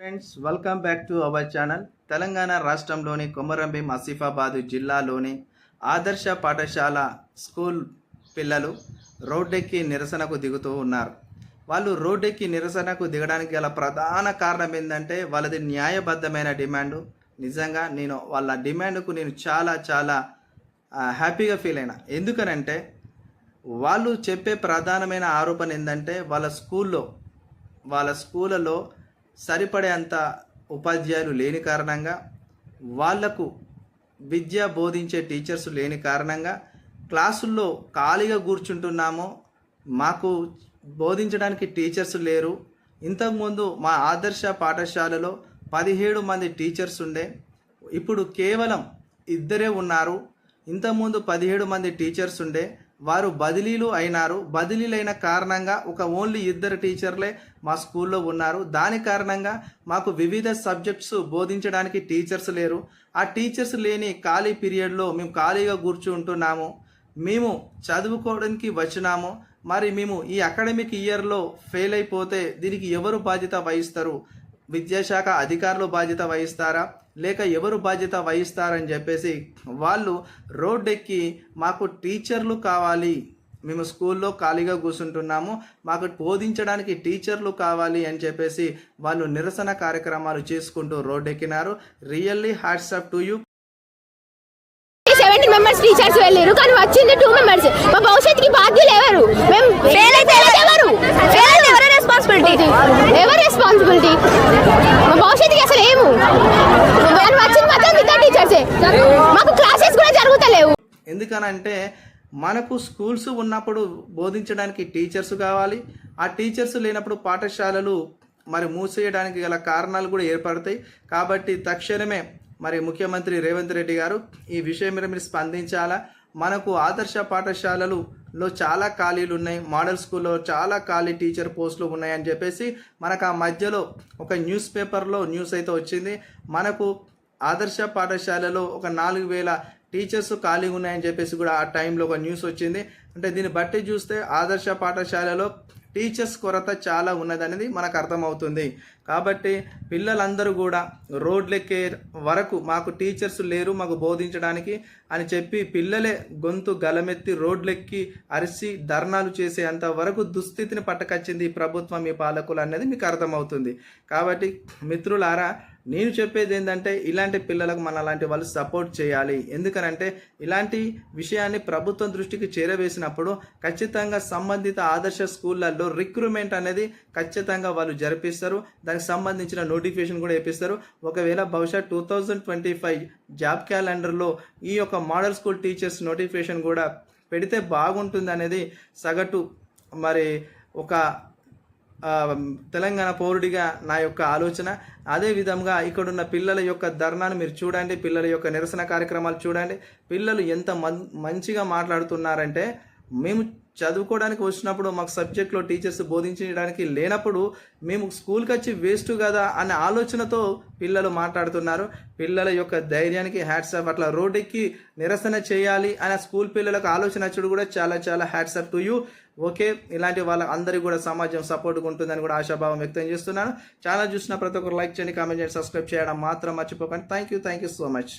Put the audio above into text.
Friends welcome back to our channel Telangana రాష్ట్రంలోని కొమరంభీం ఆసిఫాబాద్ జిల్లాలోని ఆదర్శ పాఠశాల స్కూల్ పిల్లలు రోడ్డెక్కి నిరసనకు దిగుతూ ఉన్నారు. వాళ్ళు రోడ్డెక్కి నిరసనకు దిగడానికి గల ప్రధాన కారణం ఏంటంటే వాళ్ళది న్యాయబద్ధమైన డిమాండు. నిజంగా నేను వాళ్ళ డిమాండ్కు నేను చాలా చాలా హ్యాపీగా ఫీల్ అయినా. ఎందుకనంటే వాళ్ళు చెప్పే ప్రధానమైన ఆరోపణ ఏంటంటే వాళ్ళ స్కూల్లో వాళ్ళ స్కూళ్ళలో సరిపడేంత ఉపాధ్యాయులు లేని కారణంగా వాళ్ళకు విద్య బోధించే టీచర్స్ లేని కారణంగా క్లాసుల్లో ఖాళీగా కూర్చుంటున్నాము మాకు బోధించడానికి టీచర్స్ లేరు. ఇంతకుముందు మా ఆదర్శ పాఠశాలలో పదిహేడు మంది టీచర్స్ ఉండే ఇప్పుడు కేవలం ఇద్దరే ఉన్నారు. ఇంతకుముందు పదిహేడు మంది టీచర్స్ ఉండే వారు బదిలీలు అయినారు. బదిలీలైన కారణంగా ఒక ఓన్లీ ఇద్దరు టీచర్లే మా స్కూల్లో ఉన్నారు. దాని కారణంగా మాకు వివిధ సబ్జెక్ట్స్ బోధించడానికి టీచర్స్ లేరు. ఆ టీచర్స్ లేని ఖాళీ పీరియడ్లో మేము ఖాళీగా కూర్చుంటున్నాము. మేము చదువుకోవడానికి వచ్చినాము. మరి మేము ఈ అకాడమిక్ ఇయర్లో ఫెయిల్ అయిపోతే దీనికి ఎవరు బాధ్యత వహిస్తారు? విద్యాశాఖ అధికారులు బాధ్యత వహిస్తారా? లేక ఎవరు బాధ్యత వహిస్తారని చెప్పేసి వాళ్ళు రోడ్డెక్కి మాకు టీచర్లు కావాలి. మేము స్కూల్లో ఖాళీగా కూర్చుంటున్నాము. మాకు బోధించడానికి టీచర్లు కావాలి అని చెప్పేసి వాళ్ళు నిరసన కార్యక్రమాలు చేసుకుంటూ రోడ్డెక్కినారు. Really hats off to you. Seventy members teachers వెళ్ళారు కానీ వచ్చింది టూ మెంబర్స్ మా భవిష్యత్తుకి బాధ్యులు ఎవరు? మేము ఫెయిల్ అయితే ఎవరు ఫెయిల్ అయితే ఎవరు రెస్పాన్సిబిలిటీ ఎవరు రెస్పాన్సిబిలిటీ మా భవిష్యత్తుకి అసలు ఏము కానీ వచ్చింది మాత్రం ఇద్దరు టీచర్సే మాకు క్లాసెస్ కూడా జరుగుతలేవు. ఎందుకనంటే మనకు స్కూల్స్ ఉన్నప్పుడు బోధించడానికి టీచర్స్ కావాలి. ఆ టీచర్స్ లేనప్పుడు పాఠశాలలు మరి మూసేయడానికి గల కారణాలు కూడా ఏర్పడతాయి. కాబట్టి తక్షణమే మరి ముఖ్యమంత్రి రేవంత్ రెడ్డి గారు ఈ విషయం మీద మీరు స్పందించాలా? మనకు ఆదర్శ పాఠశాలలులో చాలా ఖాళీలు ఉన్నాయి. మోడల్ స్కూల్లో చాలా ఖాళీ టీచర్ పోస్టులు ఉన్నాయని చెప్పేసి మనకు ఆ మధ్యలో ఒక న్యూస్ పేపర్లో న్యూస్ అయితే వచ్చింది. మనకు ఆదర్శ పాఠశాలలో ఒక నాలుగు వేల టీచర్స్ ఖాళీగా ఉన్నాయని చెప్పేసి కూడా ఆ టైంలో ఒక న్యూస్ వచ్చింది. అంటే దీన్ని బట్టి చూస్తే ఆదర్శ పాఠశాలలో టీచర్స్ కొరత చాలా ఉన్నదనేది మనకు అర్థమవుతుంది. కాబట్టి పిల్లలందరూ కూడా రోడ్లెక్కే వరకు మాకు టీచర్స్ లేరు మాకు బోధించడానికి అని చెప్పి పిల్లలే గొంతు గలమెత్తి రోడ్లెక్కి అరిసి ధర్నాలు చేసేంత వరకు దుస్థితిని పట్టకచ్చింది ఈ ప్రభుత్వం ఈ పాలకులు అనేది మీకు అర్థమవుతుంది. కాబట్టి మిత్రులారా నేను చెప్పేది ఏంటంటే ఇలాంటి పిల్లలకు మన లాంటి వాళ్ళు సపోర్ట్ చేయాలి. ఎందుకనంటే ఇలాంటి విషయాన్ని ప్రభుత్వం దృష్టికి చేరవేసినప్పుడు ఖచ్చితంగా సంబంధిత ఆదర్శ స్కూళ్ళల్లో రిక్రూట్మెంట్ అనేది ఖచ్చితంగా వాళ్ళు జరిపిస్తారు. దానికి సంబంధించిన నోటిఫికేషన్ కూడా వేపిస్తారు ఒకవేళ బహుశా two thousand twenty five job క్యాలెండర్లో ఈ యొక్క మోడల్ స్కూల్ టీచర్స్ నోటిఫికేషన్ కూడా పెడితే బాగుంటుంది అనేది సగటు మరి ఒక తెలంగాణ పౌరుడిగా నా యొక్క ఆలోచన. అదే విధంగా ఇక్కడున్న పిల్లల యొక్క ధర్నాను మీరు చూడండి పిల్లల యొక్క నిరసన కార్యక్రమాలు చూడండి. పిల్లలు ఎంత మం మంచిగా మాట్లాడుతున్నారంటే మేము చదువుకోవడానికి వచ్చినప్పుడు మాకు సబ్జెక్ట్లో టీచర్స్ బోధించడానికి లేనప్పుడు మేము స్కూల్కి వచ్చి వేస్ట్ కదా అనే ఆలోచనతో పిల్లలు మాట్లాడుతున్నారు. పిల్లల యొక్క ధైర్యానికి హ్యాట్సాప్ అట్లా రోడ్డెక్కి నిరసన చేయాలి అనే స్కూల్ పిల్లలకు ఆలోచన వచ్చుడు కూడా చాలా చాలా హ్యాట్సాప్ టు యూ ఓకే ఇలాంటి వాళ్ళ అందరికీ కూడా సమాజం సపోర్ట్గా ఉంటుందని కూడా ఆశాభావం వ్యక్తం చేస్తున్నాను. ఛానల్ చూసిన ప్రతి ఒక్కరు లైక్ చేయండి కామెంట్ చేయండి సబ్స్క్రైబ్ చేయడం మాత్రం మర్చిపోకండి. Thank you thank you so much